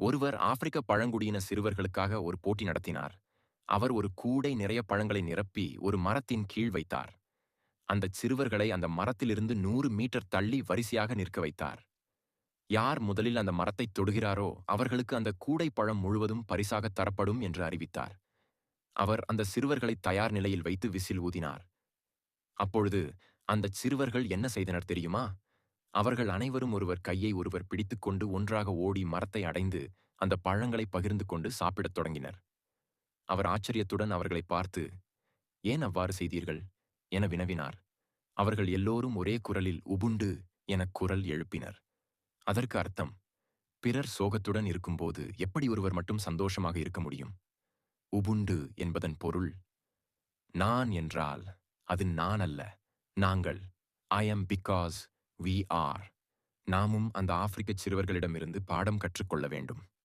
ஒருவர் ஆப்பிரிக்க பழங்குடியின சிறுவர்களுக்காக ஒரு போட்டி நடத்தினார். அவர் ஒரு கூடை நிறைய பழங்களை நிரப்பி ஒரு மரத்தின் கீழ் வைத்தார். அந்த சிறுவர்களை அந்த மரத்திலிருந்து நூறு மீட்டர் தள்ளி வரிசையாக நிற்க வைத்தார். யார் முதலில் அந்த மரத்தை தொடுகிறாரோ அவர்களுக்கு அந்த கூடை பழம் முழுவதும் பரிசாக தரப்படும் என்று அறிவித்தார். அவர் அந்த சிறுவர்களை தயார் நிலையில் வைத்து விசில் ஊதினார். அப்பொழுது அந்த சிறுவர்கள் என்ன செய்தனர் தெரியுமா? அவர்கள் அனைவரும் ஒருவர் கையை ஒருவர் பிடித்துக்கொண்டு ஒன்றாக ஓடி மரத்தை அடைந்து அந்த பழங்களை பகிர்ந்து கொண்டு சாப்பிடத் தொடங்கினர். அவர் ஆச்சரியத்துடன் அவர்களை பார்த்து ஏன் அவ்வாறு செய்தீர்கள்? என வினவினார். அவர்கள் எல்லோரும் ஒரே குரலில் உபுண்டு என குரல் எழுப்பினர். அதற்கு அர்த்தம் பிறர் சோகத்துடன் இருக்கும்போது எப்படி ஒருவர் மட்டும் சந்தோஷமாக இருக்க முடியும்? உபுண்டு என்பதன் பொருள் நான் என்றால் அது நான் அல்ல நாங்கள் I am because we are நாமும் அந்த ஆப்பிரிக்கச் சிறுவர்களிடமிருந்து பாடம் கற்றுக்கொள்ள வேண்டும்.